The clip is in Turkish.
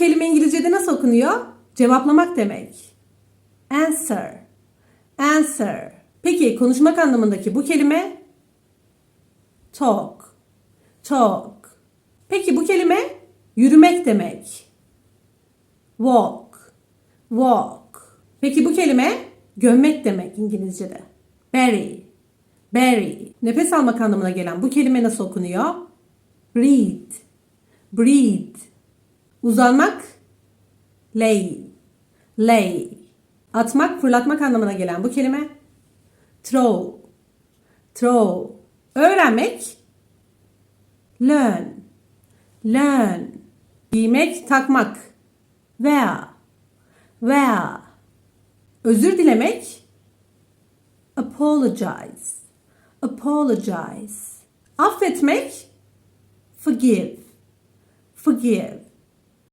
kelime İngilizce'de nasıl okunuyor? Cevaplamak demek. Answer. Answer. Peki konuşmak anlamındaki bu kelime? Talk. Talk. Peki bu kelime yürümek demek. Walk. Walk. Peki bu kelime gömmek demek İngilizce'de. Bury. Bury. Nefes almak anlamına gelen bu kelime nasıl okunuyor? Breathe. Breathe. Uzanmak. Lay. Lay. Atmak, fırlatmak anlamına gelen bu kelime. Throw. Throw. Öğrenmek. Learn. Learn. Giymek, takmak. Wear. Wear. Özür dilemek. Apologize. Apologize. Affetmek. Forgive. Forgive.